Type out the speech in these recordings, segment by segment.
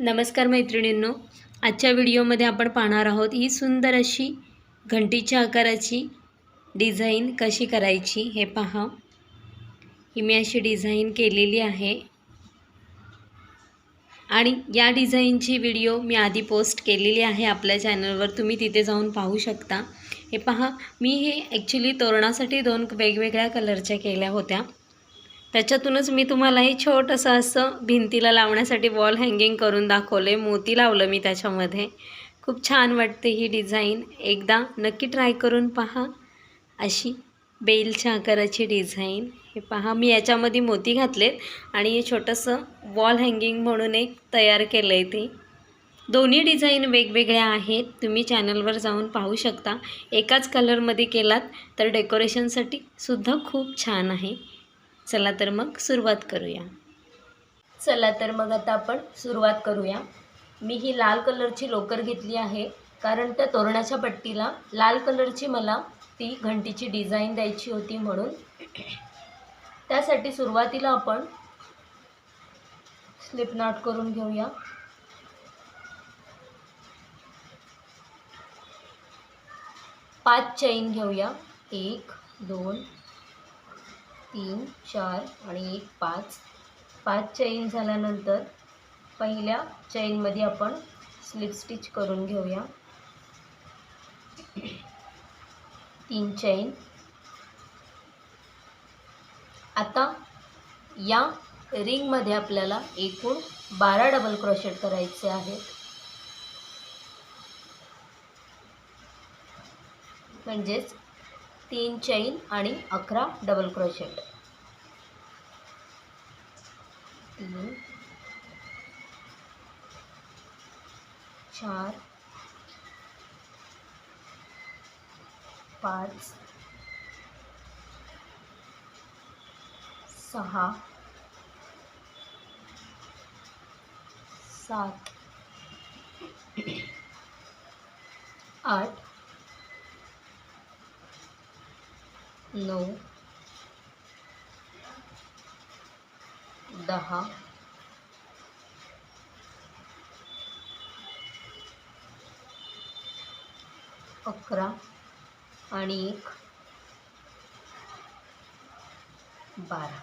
नमस्कार मैत्रिणींनो आजच्या व्हिडिओमध्ये आपण पाहणार आहोत ही सुंदर अशी घंटीच्या आकाराची डिझाईन कशी करायची हे पहा. ही मी अशी डिझाईन केलेली आहे. आणि या डिझाईनची व्हिडिओ मी आधी पोस्ट केलेली आहे आपल्या चॅनलवर तुम्ही तिथे जाऊन पाहू शकता. हे पहा मी हे ॲक्च्युली तोरणासाठी दोन वेगवेगळ्या कलरच्या केल्या होत्या. त्याच्यातूनच मी तुम्हाला हे छोटंसं असं भिंतीला लावण्यासाठी वॉल हँगिंग करून दाखवले मोती लावलं मी त्याच्यामध्ये. खूप छान वाटते ही डिझाईन एकदा नक्की ट्राय करून पहा अशी बेलच्या आकाराची डिझाईन हे पहा मी याच्यामध्ये मोती घातलेत आणि हे छोटंसं वॉल हँगिंग म्हणून एक तयार केलं आहे ते. दोन्ही डिझाईन वेगवेगळ्या आहेत. तुम्ही चॅनलवर जाऊन पाहू शकता. एकाच कलरमध्ये केलात तर डेकोरेशनसाठी सुद्धा खूप छान आहे. चला तर मग सुरुवात करूया. चला तर मग आता आपण सुरुवात करूया. मी ही लाल कलरची लोकर घेतली आहे कारण त्या तोरणाच्या पट्टीला लाल कलरची मला ती घंटीची डिझाईन द्यायची होती म्हणून. त्यासाठी सुरुवातीला आपण स्लिप नॉट करून घेऊया. पाच चैन घेऊया. एक दोन तीन चार आणि एक पाच. पाच चैन झाल्यानंतर पहिल्या चैनमध्ये आपण स्लिप स्टिच करून घेऊया. तीन चैन आता या रिंगमध्ये आपल्याला एकूण बारा डबल क्रोशेट करायचे आहेत. म्हणजेच तीन चैन आणि अकरा डबल क्रोशेट तीन. चार. पाच. सहा. सात. आठ. नऊ. दहा. अकरा. आणि एक. बारा.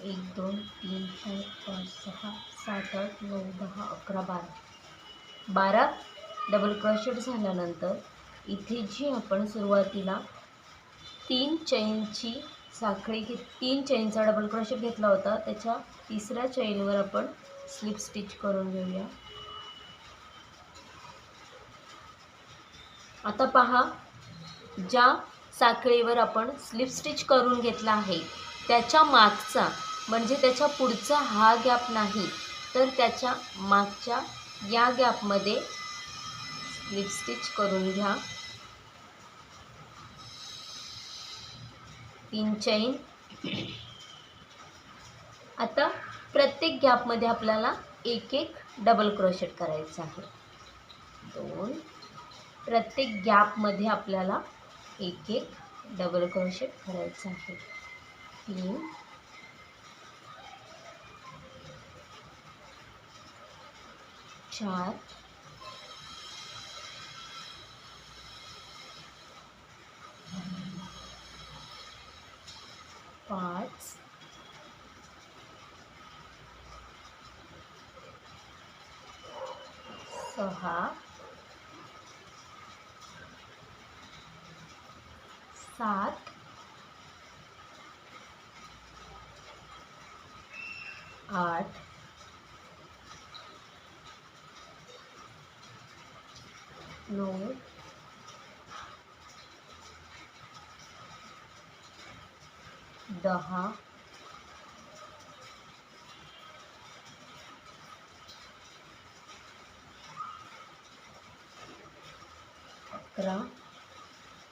एक दोन तीन चार पाच सहा सात आठ नऊ दहा अकरा बारा. बारा? डबल क्रॉशेट झाल्यानंतर इथे जी आपण सुरुवातीला तीन चैनची साखळी घेत तीन चैनचा डबल क्रॉशेट घेतला होता. त्याच्या तिसऱ्या चैनवर आपण स्लिप स्टिच करून घेऊया. आता पहा ज्या साखळीवर आपण स्लिप स्टिच करून घेतला आहे त्याच्या मागचा म्हणजे त्याच्या पुढचा हा गॅप नाही तर त्याच्या मागच्या या गॅपमध्ये स्लिप स्टिच करून घ्या. तीन चैन आता प्रत्येक गॅपमध्ये आपल्याला एक एक डबल क्रोशेट करायचं आहे. दोन. प्रत्येक गॅपमध्ये आपल्याला एक एक डबल क्रोशेट करायचं आहे. तीन. चार. पाच सहा सात आठ नऊ दहा. अकरा.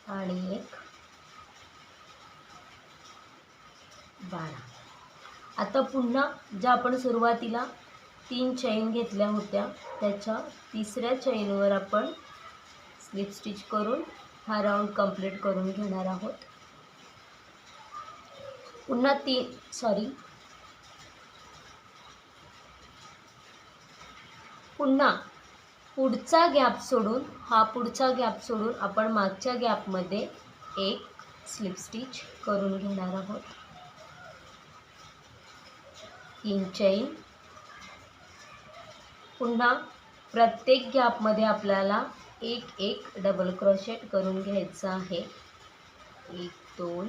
आणि एक. बारा. आता पुन्हा ज्या आपण सुरुवातीला तीन चैन घेतल्या होत्या त्याच्या तिसऱ्या चैनवर आपण स्लिप स्टिच करून हा राऊंड कंप्लीट करून घेणार आहोत. पुन्हा तीन सॉरी पुन्हा पुढचा गॅप सोडून हा पुढचा गॅप सोडून आपण मागच्या गॅपमध्ये एक स्लिप स्टिच करून घेणार आहोत. तीन चैन पुन्हा प्रत्येक गॅपमध्ये आपल्याला एक एक डबल क्रोशेट करून घ्यायचं आहे. एक दोन.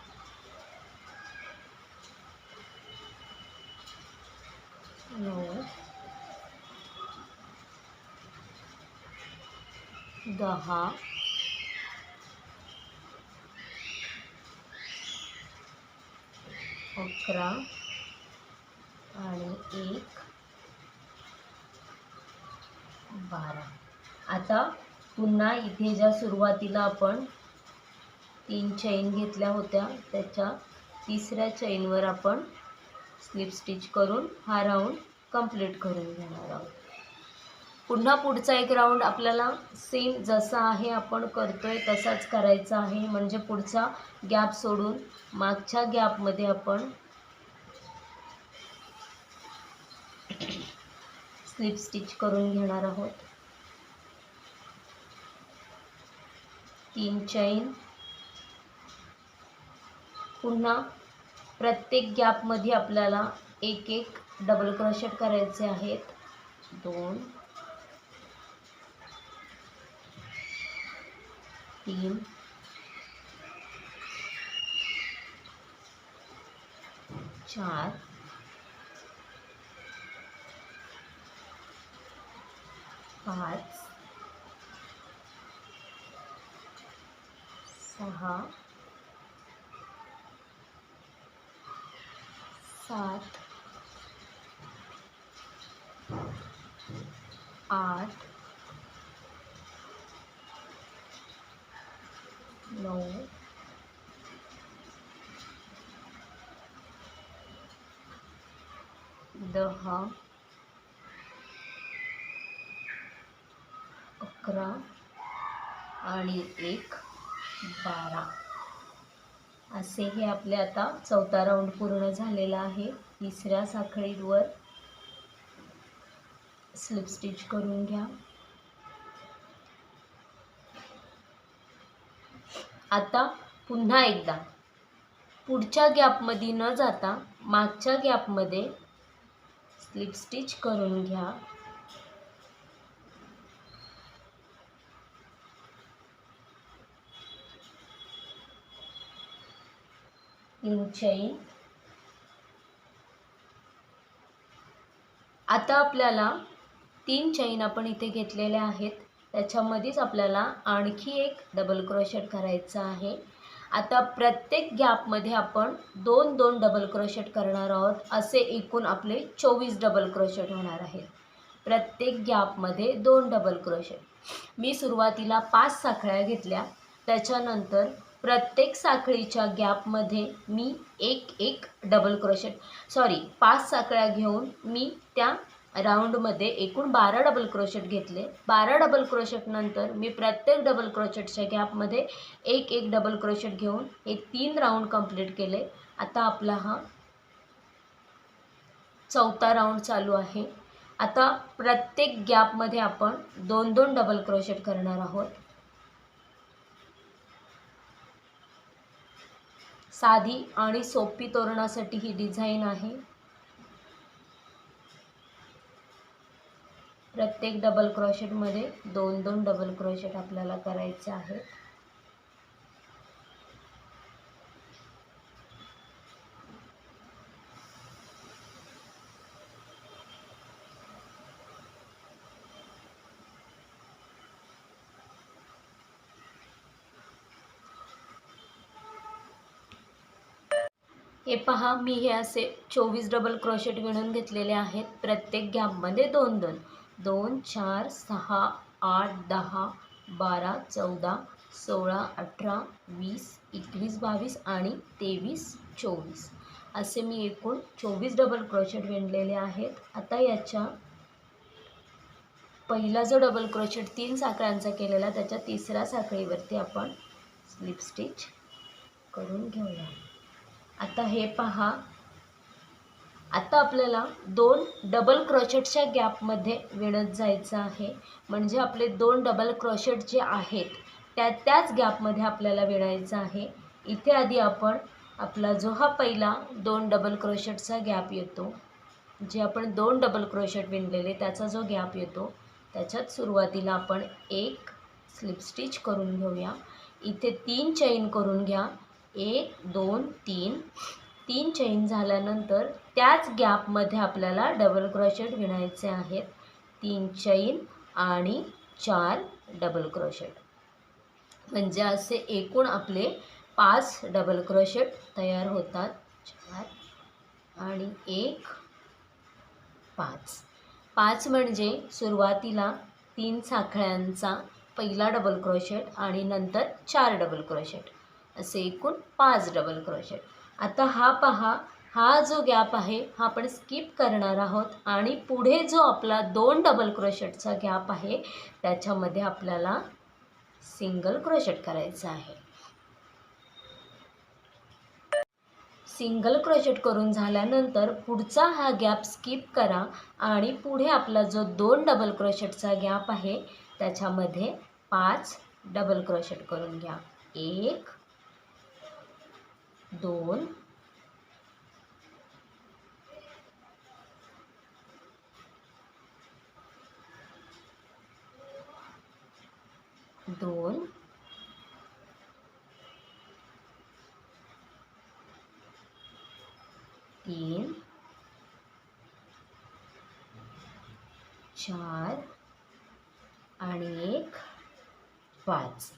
नऊ दहा. अकरा. आणि एक. बारा. आता पुन्हा इथे ज्या सुरुवातीला आपण तीन चैन घेतल्या होत्या त्याच्या तिसऱ्या चैनवर आपण स्लिप स्टिच करून हा राऊंड कंप्लीट करून घेणार आहोत. पुन्हा पुढचा एक राऊंड आपल्याला सेम जसा आहे आपण करतोय तसाच करायचा आहे. म्हणजे पुढचा गॅप सोडून मागच्या गॅपमध्ये आपण स्लिप स्टिच करून घेणार आहोत. तीन चैन पुन्हा प्रत्येक गॅपमध्ये आपल्याला एक एक डबल क्रोशेट करायचे आहेत. दोन. तीन. चार. पाच. सहा. सात. आठ नऊ दहा अकरा आणि एक बारा. असे हे आपले आता चौथा राऊंड पूर्ण झालेला आहे. तिसऱ्या साखळीवर स्लिप स्टिच करून घ्या. आता पुन्हा एकदा. पुढच्या गॅपमध्ये न जाता मागच्या गॅपमध्ये स्लिप स्टिच करून घ्या. चैन आता आपल्याला तीन चैन आपण इथे घेतलेल्या आहेत. त्याच्यामध्येच आपल्याला आणखी एक डबल क्रोशेट करायचं आहे. आता प्रत्येक गॅपमध्ये आपण दोन दोन डबल क्रोशेट करणार आहोत. असे एकूण आपले चोवीस डबल क्रोशेट होणार आहेत. प्रत्येक गॅपमध्ये दोन डबल क्रोशेट मी सुरुवातीला पाच साखळ्या घेतल्या. त्याच्यानंतर प्रत्येक साखळीच्या गॅपमध्ये मी एक एक डबल क्रोशेट सॉरी पाच साखळ्या घेऊन मी त्या राऊंडमध्ये एकूण बारा डबल क्रोशेट घेतले. बारा डबल क्रोशेटनंतर मी प्रत्येक डबल क्रोशेटच्या गॅपमध्ये एक एक डबल क्रोशेट घेऊन हे तीन राऊंड कंप्लीट केले. आता आपला हा चौथा राऊंड चालू आहे. आता प्रत्येक गॅपमध्ये आपण दोन दोन डबल क्रोशेट करणार आहोत. साधी आणि सोपी तोरणासाठी ही डिझाईन आहे. प्रत्येक डबल क्रॉशेटमध्ये दोन दोन डबल क्रॉशेट आपल्याला करायचे आहेत. हे पहा मी हे असे चोवीस डबल क्रॉशेट विणून घेतलेले आहेत. प्रत्येक गॅपमध्ये दोन दोन. दोन चार सहा आठ दहा बारा चौदा सोळा अठरा वीस एकवीस बावीस आणि तेवीस चोवीस असे मी एकूण चोवीस डबल क्रोचेट विणलेले आहेत. आता याच्या पहिला जो डबल क्रोचेट तीन साखळ्यांचा केलेला त्याच्या तिसऱ्या साखळीवरती आपण स्लिप स्टिच करून घेऊया. आता हे पहा आता आपल्याला दोन डबल क्रॉशेटच्या गॅपमध्ये विणत जायचं आहे. म्हणजे आपले दोन डबल क्रॉशेट जे आहेत त्या त्याच गॅपमध्ये आपल्याला विणायचं आहे. इथे आधी आपण आपला जो हा पहिला दोन डबल क्रोशेटचा गॅप येतो जे आपण दोन डबल क्रोशेट विणलेले त्याचा जो गॅप येतो त्याच्यात सुरुवातीला आपण एक स्लिप स्टिच करून घेऊया. इथे तीन चैन करून घ्या. एक दोन तीन. तीन चैन झाल्यानंतर त्याच गॅपमध्ये आपल्याला डबल क्रोशेट विणायचे आहेत. तीन चैन आणि चार डबल क्रोशेट म्हणजे असे एकूण आपले पाच डबल क्रोशेट तयार होतात. चार आणि एक पाच. पाच म्हणजे सुरुवातीला तीन साखळ्यांचा पहिला डबल क्रोशेट आणि नंतर चार डबल क्रोशेट असे एकूण पाच डबल क्रोशेट आता हा पहा हा जो गॅप आहे हा आपण स्किप करणार आहोत आणि पुढे जो आपला दोन डबल क्रोशेटचा गॅप आहे त्याच्यामध्ये आपल्याला सिंगल क्रोशेट करायचा आहे. सिंगल क्रोशेट करून झाल्यानंतर पुढचा हा गॅप स्किप करा आणि पुढे आपला जो दोन डबल क्रोशेटचा गॅप आहे त्याच्यामध्ये पाच डबल क्रोशेट करून घ्या. एक दोन. दोन. तीन. चार. आणि एक. पाच.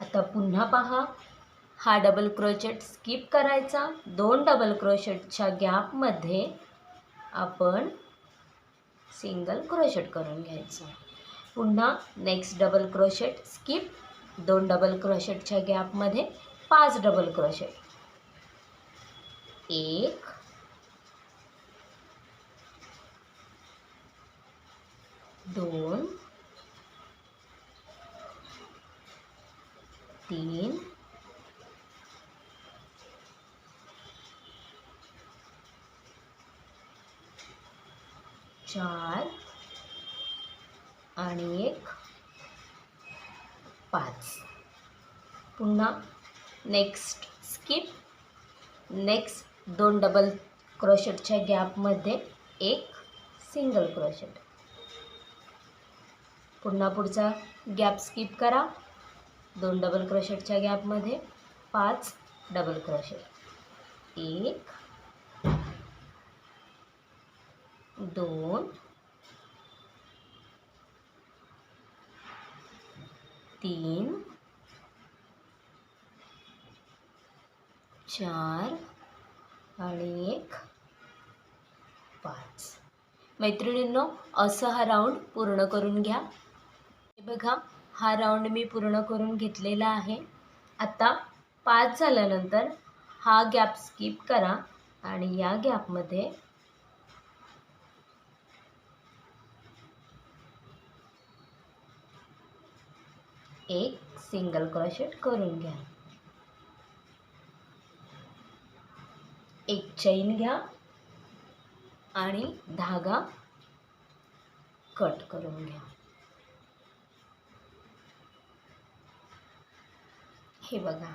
आता पुन्हा पहा. हा डबल क्रोचेट स्किप करायचा. दोन डबल क्रोशेटच्या गॅपमध्ये आपण सिंगल क्रोशेट करून घ्यायचा. पुन्हा नेक्स्ट डबल क्रोशेट स्किप दोन डबल क्रोशेटच्या गॅपमध्ये पाच डबल क्रोशेट एक दोन तीन चार आणि एक पाच. पुन्हा नेक्स्ट स्किप नेक्स्ट दोन डबल क्रोशेटच्या गॅपमध्ये एक सिंगल क्रोशेट पुन्हा पुढचा गॅप स्किप करा. दोन डबल क्रोशेटच्या गॅपमध्ये पाच डबल क्रोशेट एक दोन. तीन. चार आणि एक. पाच. मैत्रिणींनो असं हा राऊंड पूर्ण करून घ्या. हे बघा हा राऊंड मी पूर्ण करून घेतलेला आहे. आता पाच झाल्यानंतर हा गॅप स्किप करा आणि या गॅपमध्ये एक सिंगल क्रॉशेट करून घ्या. एक चैन घ्या आणि धागा कट करून घ्या. हे बघा.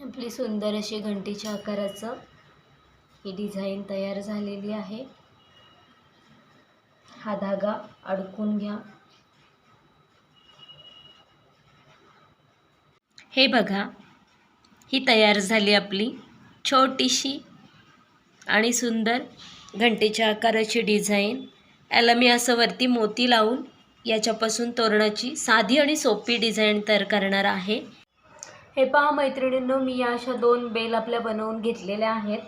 आपली सुंदर अशी घंटीच्या आकाराचं ही डिझाईन तयार झालेली आहे. हा धागा अडकून घ्या. हे बघा ही तयार झाली आपली छोटीशी आणि सुंदर घंटेच्या आकाराची डिझाईन. याला मी असं वरती मोती लावून याच्यापासून तोरणाची साधी आणि सोपी डिझाईन तयार करणार आहे. हे पहा मैत्रिणींनो मी या अशा दोन बेल आपल्या बनवून घेतलेल्या आहेत.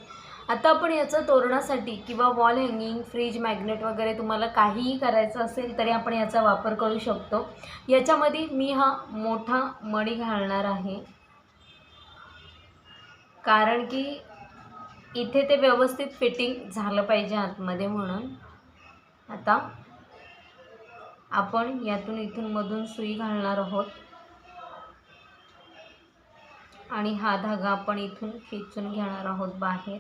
आता आपण याचं तोरणासाठी किंवा वॉल हँगिंग फ्रीज मॅग्नेट वगैरे तुम्हाला काहीही करायचं असेल तरी आपण याचा वापर करू शकतो. याच्यामध्ये मी हा मोठा मणी घालणार आहे. कारण की इथे ते व्यवस्थित फिटिंग झालं पाहिजे आतमध्ये म्हणून. आता आपण यातून इथून मधून सुई घालणार आहोत. आणि हा धागा आपण इथून खेचून घेणार आहोत बाहेर.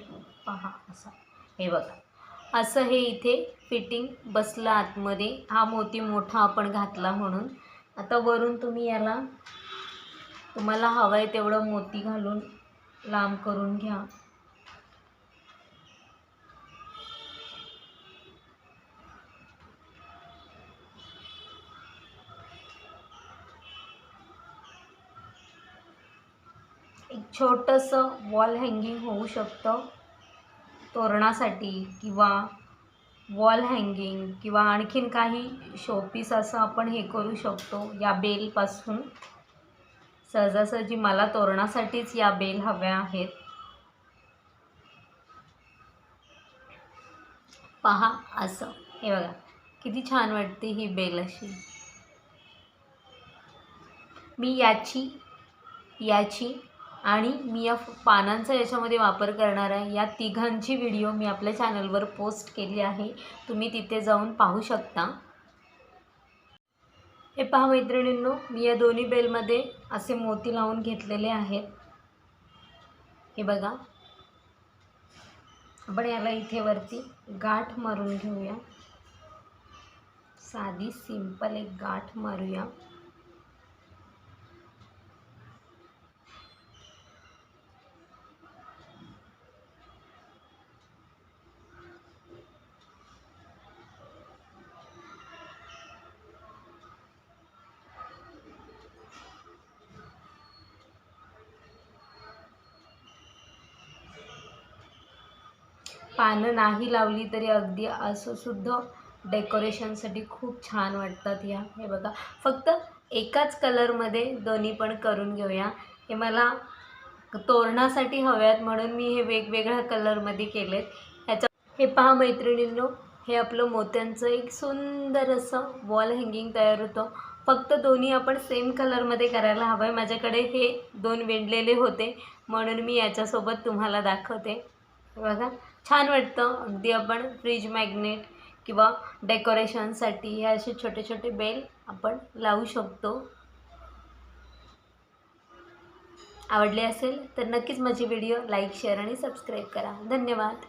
पहा असा. हे बघा. असं हे इथे फिटिंग बसलं आतमध्ये. हा मोती मोठा आपण घातला म्हणून. आता वरून तुम्ही याला तुम्हाला हवं आहे तेवढं मोती घालून लांब करून घ्या. एक छोटंसं वॉल हँगिंग होऊ शकतं. तोरणासाठी किंवा वॉल हँगिंग किंवा आणखीन काही शोपीस असं आपण हे करू शकतो. या बेलपासून सहजासहजी मला तोरणासाठीच या बेल हव्या आहेत. पहा असं. हे बघा किती छान वाटते ही बेल अशी. मी याची याची आणि मी या पानांचा याच्यामध्ये वापर करणार आहे. या तिघांची व्हिडिओ मी आपल्या चॅनलवर पोस्ट केली आहे. तुम्ही तिथे जाऊन पाहू शकता. हे पहा मैत्रिणींनो मी या दोन्ही बेलमध्ये असे मोती लावून घेतलेले आहेत. हे बघा. आपण याला इथे वरती गाठ मारून घेऊया. साधी सिंपल एक गाठ मारूया. पानं नाही लावली तरी अगदी असं सुद्धा डेकोरेशनसाठी खूप छान वाटतात ह्या. हे बघा फक्त एकाच कलरमध्ये दोन्ही पण करून घेऊया. हे मला तोरणासाठी हव्यात म्हणून मी हे वेगवेगळ्या कलरमध्ये केलेत. ह्याच्या हे पहा मैत्रिणींनो हे आपलं मोत्यांचं एक सुंदर असं वॉल हँगिंग तयार होतं. फक्त दोन्ही आपण सेम कलरमध्ये करायला हवं आहे माझ्याकडे हे दोन विणलेले होते म्हणून मी याच्यासोबत तुम्हाला दाखवते. बघा छान वाटतं. अगदी आपण फ्रीज मॅग्नेट किंवा डेकोरेशनसाठी हे असे छोटे छोटे बेल आपण लावू शकतो. आवडले असेल तर नक्कीच माझी व्हिडिओ लाईक शेअर आणि सबस्क्राईब करा. धन्यवाद.